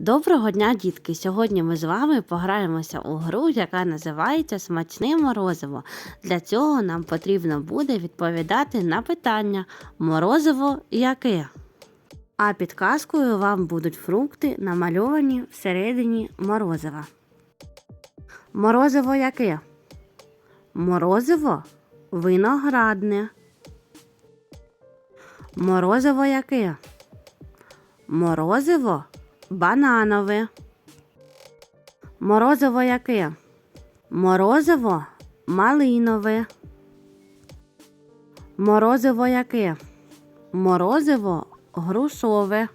Доброго дня, дітки! Сьогодні ми з вами пограємося у гру, яка називається Смачне морозиво. Для цього нам потрібно буде відповідати на питання морозиво яке. А підказкою вам будуть фрукти, намальовані всередині морозива. Морозиво яке? Морозиво виноградне. Морозиво яке? Морозиво бананове. Морозиво яке? Морозиво малинове. Морозиво яке? Морозиво грушове.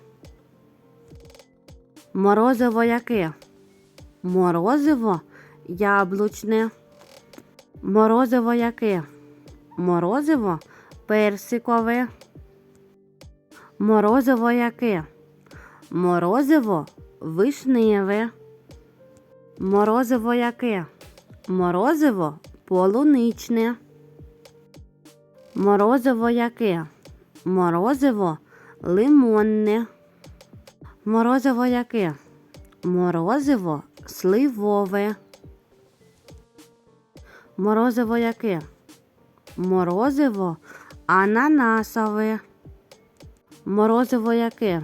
Морозиво яке? Морозиво яблучне. Морозиво яке? Морозиво персикове. Морозиво яке? Морозиво вишневе. Морозиво яке? Морозиво полуничне. Морозиво яке? Морозиво лимонне. Морозиво яке? Морозиво сливове. Морозиво яке? Морозиво ананасове. Морозиво яке?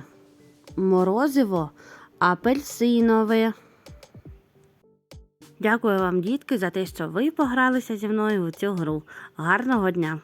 Морозиво апельсинове. Дякую вам, дітки, за те, що ви погралися зі мною у цю гру. Гарного дня!